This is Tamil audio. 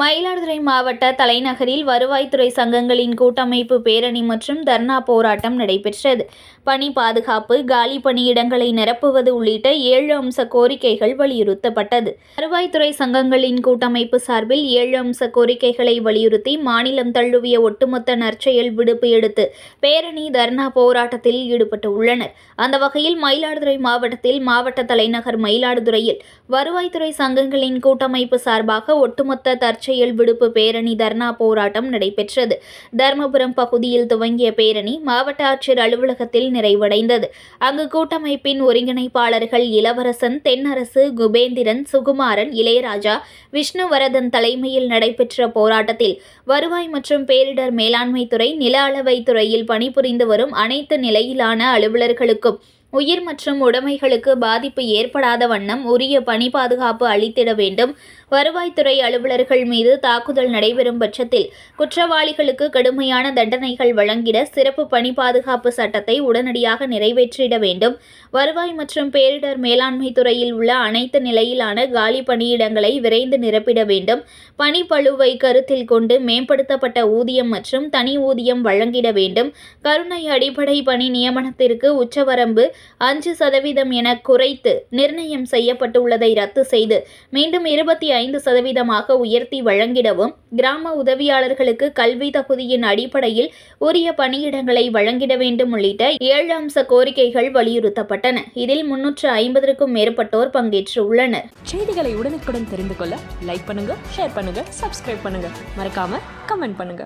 மயிலாடுதுறை மாவட்ட தலைநகரில் வருவாய்த்துறை சங்கங்களின் கூட்டமைப்பு பேரணி மற்றும் தர்ணா போராட்டம் நடைபெற்றது. பணி பாதுகாப்பு காலி பணியிடங்களை நிரப்புவது உள்ளிட்ட ஏழு அம்ச கோரிக்கைகள் வலியுறுத்தப்பட்டது. வருவாய்த்துறை சங்கங்களின் கூட்டமைப்பு சார்பில் ஏழு அம்ச கோரிக்கைகளை வலியுறுத்தி மாநிலம் தழுவிய ஒட்டுமொத்த நற்செயல் விடுப்பு எடுத்து பேரணி தர்ணா போராட்டத்தில் ஈடுபட்டு உள்ளனர் அந்த வகையில் மயிலாடுதுறை மாவட்டத்தில் மாவட்ட தலைநகர் மயிலாடுதுறையில் வருவாய்த்துறை சங்கங்களின் கூட்டமைப்பு சார்பாக ஒட்டுமொத்த தற்செயல் விடுப்பு பேரணி தர்ணா போராட்டம் நடைபெற்றது. தர்மபுரம் பகுதியில் துவங்கிய பேரணி மாவட்ட ஆட்சியர் அலுவலகத்தில் நிறைவடைந்தது. அங்கு கூட்டமைப்பின் ஒருங்கிணைப்பாளர்கள் இளவரசன் தென்னரசு குபேந்திரன் சுகுமாரன் இளையராஜா விஷ்ணுவரதன் தலைமையில் நடைபெற்ற போராட்டத்தில் வருவாய் மற்றும் பேரிடர் மேலாண்மை துறை நில அளவை துறையில் பணிபுரிந்து வரும் அனைத்து நிலையிலான அலுவலர்களுக்கும் உயிர் மற்றும் உடைமைகளுக்கு பாதிப்பு ஏற்படாத வண்ணம் உரிய பணி பாதுகாப்பு அளித்திட வேண்டும். வருவாய்த்துறை அலுவலர்கள் மீது தாக்குதல் நடைபெறும் பட்சத்தில் குற்றவாளிகளுக்கு கடுமையான தண்டனைகள் வழங்கிட சிறப்பு பணி பாதுகாப்பு சட்டத்தை உடனடியாக நிறைவேற்றிட வேண்டும். வருவாய் மற்றும் பேரிடர் மேலாண்மை துறையில் உள்ள அனைத்து நிலையிலான காலி பணியிடங்களை விரைந்து நிரப்பிட வேண்டும். பணிப்பழுவை கருத்தில் கொண்டு மேம்படுத்தப்பட்ட ஊதியம் மற்றும் தனி ஊதியம் வழங்கிட வேண்டும். கருணை அடிப்படை பணி நியமனத்திற்கு உச்சவரம்பு அஞ்சு சதவீதம் என குறைத்து நிர்ணயம் செய்யப்பட்டுள்ளதை ரத்து செய்து மீண்டும் இருபத்தி ஐந்து சதவீதமாக உயர்த்தி வழங்கிடவும் கிராம உதவியாளர்களுக்கு கல்வி தகுதியின் அடிப்படையில் உரிய பணியிடங்களை வழங்கிட வேண்டும் உள்ளிட்ட ஏழு அம்ச கோரிக்கைகள் வலியுறுத்தப்பட்டன. இதில் முன்னூற்று ஐம்பதற்கும் மேற்பட்டோர் பங்கேற்று உள்ளனர் செய்திகளை உடனுக்குடன் தெரிந்து கொள்ள லைக் பண்ணுங்க ஷேர் பண்ணுங்க சப்ஸ்கிரைப் பண்ணுங்க. மறக்காம கமெண்ட் பண்ணுங்க.